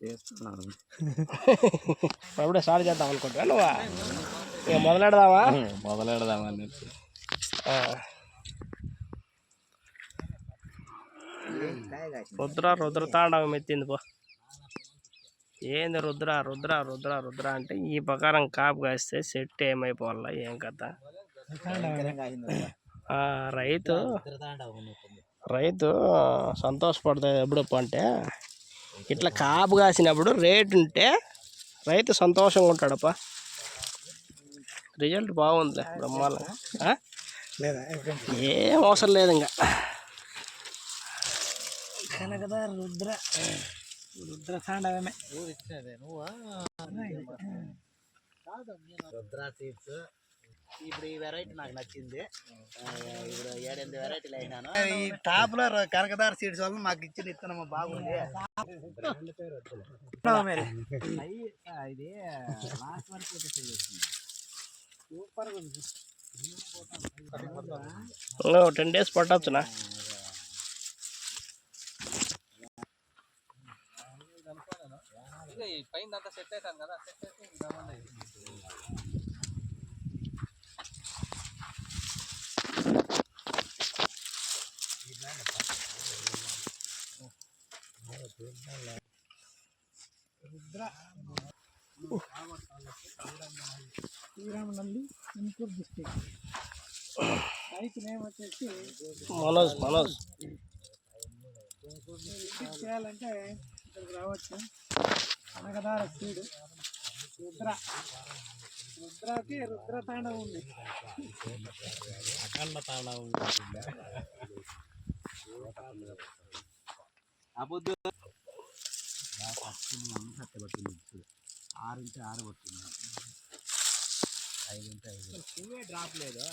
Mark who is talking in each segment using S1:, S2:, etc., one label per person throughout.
S1: తీస్తున్నాను.
S2: అప్పుడే స్టార్ట్ చేద్దాం అనుకుంటా. నువ్వా? ఇక మొదలెడదామా?
S1: మొదలెడదామని
S2: ఆ. రుద్ర రుద్ర తాండవం ఎత్తింది పో. ఏంది రుద్ర రుద్ర రుద్ర రుద్ర అంటే ఈ ప్రకారం కాపు కాస్తే సెట్ ఏమైపోవాలా? ఏం కథ? రైతు రైతు సంతోషపడుతుంది ఎప్పుడప్పు అంటే ఇట్లా కాపు కాసినప్పుడు రేట్ ఉంటే రైతు సంతోషంగా ఉంటాడప్ప. రిజల్ట్ బాగుందిలే బ్రహ్మాండంగా ఆ? ఏం అవసరం లేదు ఇంకా.
S3: కనకదా రుద్ర. రుద్ర తాండవమే.
S1: రుద్ర సీడ్స్. ఇప్పుడు ఈ వెరైటీ నాకు నచ్చింది. ఇప్పుడు ఏడెనిమిది వెరైటీలు అయినాను.
S3: ఈ టాప్లో కనకదార సీడ్స్ వల్ల మాకు ఇచ్చిన ఇత్తనం బాగుంది.
S1: ఇది లాస్ట్ వరకు సూపర్ ఉంది
S2: టెన్ డేస్ పట్టొచ్చునా
S3: శ్రీరామనంది గుంటూరు డిస్టిక్ రైతు నేమ్ వచ్చేసి
S2: మనోజ్ మనోజ్
S3: విజిట్ చేయాలంటే ఇక్కడికి రావచ్చు. కనకదార సీడు. రుద్ర. రుద్రకి రుద్ర తాండవం ఉంది.
S1: అఖండ తాళం అబుద్ధు. ఆరు ఇంటూ ఆరు పట్టింది ఐదు ఇంటూ ఐదు పువ్వే డ్రాప్ లేదు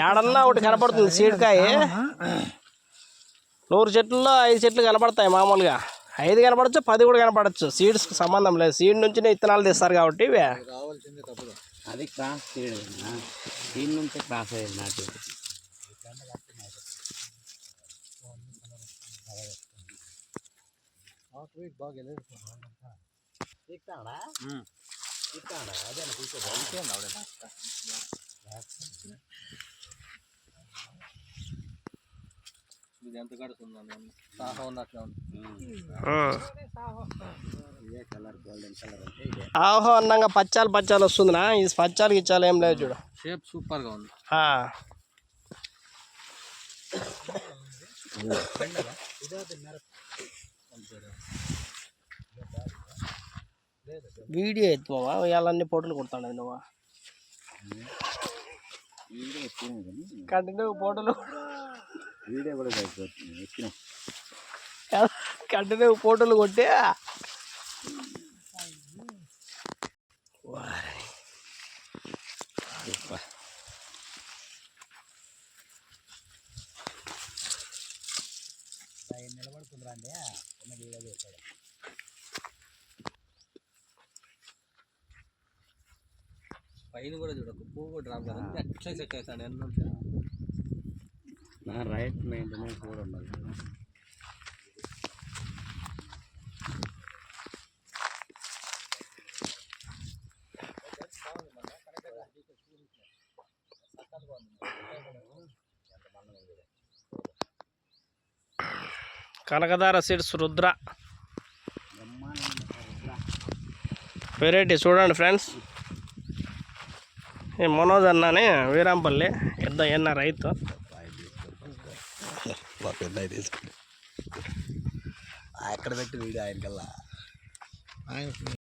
S2: ఏడన్నా ఒకటి కనపడుతుంది సీడ్కాయ. నూరు చెట్లలో ఐదు చెట్లు కనపడతాయి మామూలుగా. ఐదు కనపడచ్చు పది కూడా కనపడచ్చు. సీడ్స్కి సంబంధం లేదు. సీడ్ నుంచినే ఇత్తనాలు తీస్తారు కాబట్టి ఇవే.
S1: అది క్రాస్ చేయడం దీని నుంచి క్రాస్ అయ్యేది నాటి. ఇస్తాడా ఇస్తాడా అదే
S4: ఇది ఎంత కడుతుందండి సాహా ఉన్నట్లే ఉంది.
S2: ఆహో అన్నంగా పచ్చాలు పచ్చాలు వస్తుందినా? ఇది పచ్చాలు గిచ్చాలు ఏం లేదు చూడు.
S4: షేప్ సూపర్గా ఉంది.
S2: ఆ. వీడియో ఎత్తువా? ఇవాళన్ని ఫోటోలు కొడతాడు నువ్వు కంటిన్యూ ఫోటోలు
S1: వీడియో కూడా
S2: కంటిన్యూ ఫోటోలు కొట్టి
S1: నిలబడుతుందిరా అండి వీడియో చేస్తాడు.
S4: పైన కూడా చూడకు పువ్వు కూడా డ్రాప్ కదా అట్లే సెట్ అవుతాడు ఎన్నో
S1: రైట్ మెయింటెనెన్స్ కూడా ఉండాలి
S2: కనకదార సీడ్స్ రుద్ర. వెరైటీ చూడండి ఫ్రెండ్స్ ఈ మనోజ్ అన్నని వీరాంపల్లి పెద్ద ఎన్న రైతు.
S1: ఎక్కడ పెట్టి వీడియో ఆయనకల్లా?